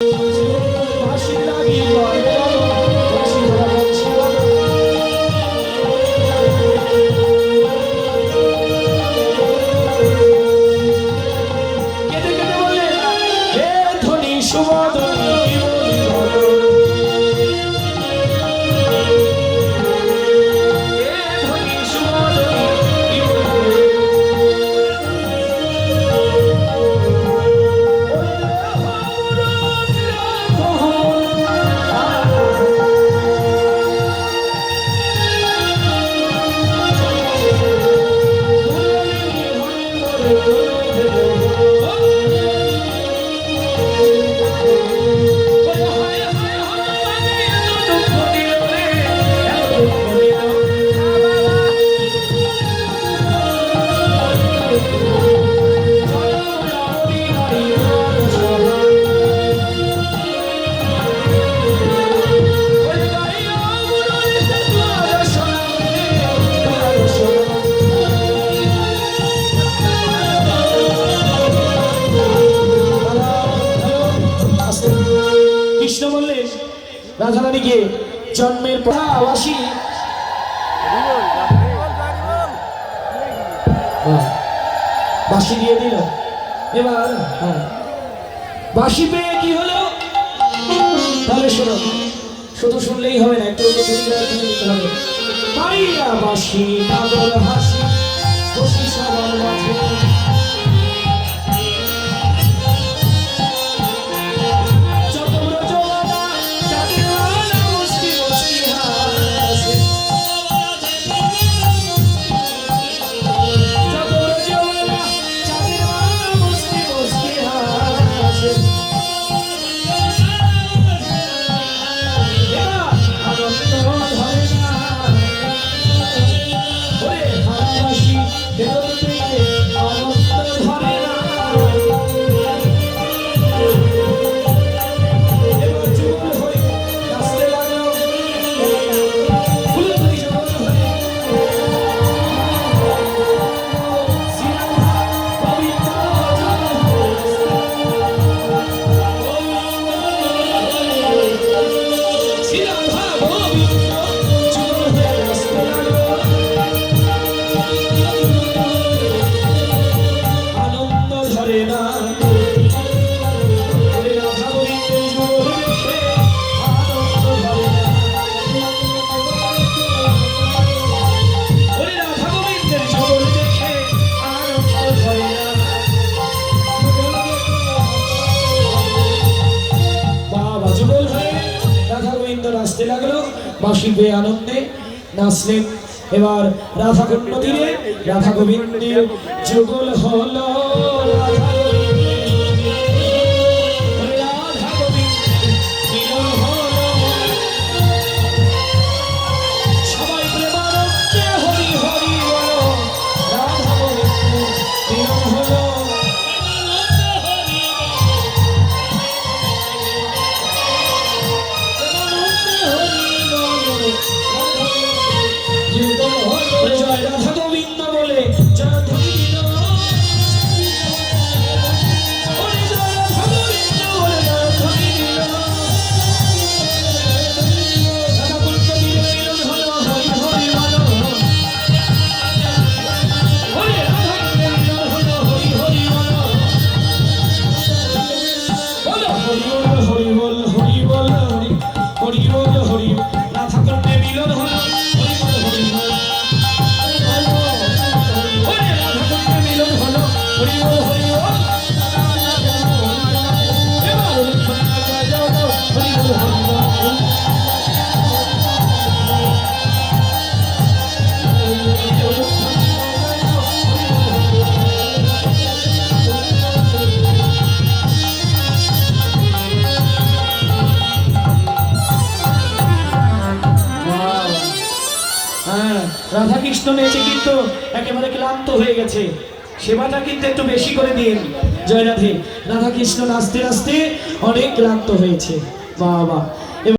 you. রাজধানীকে জন্মের আবাসী বাসি দিয়ে দিল। এবার হ্যাঁ। বাসি পেয়ে কি হলো? তাহলে শোনো, শুধু শুনলেই হবে না, একটু বাসি নাচতে লাগল। বাঁশি পেয়ে আনন্দে নাচলেন। এবার রাধা গোবিন্দ রাধা গোবিন্দ যুগল হল রাধা মিলন হলো রাধাকৃষ্ণ এসে কিন্তু একেবারে ক্লান্ত হয়ে গেছে। সেবাটা কিন্তু একটু বেশি করে দিন। জয়রাধে, রাধাকৃষ্ণ নাচতে নাচতে অনেক ক্লান্ত হয়েছে। বাবা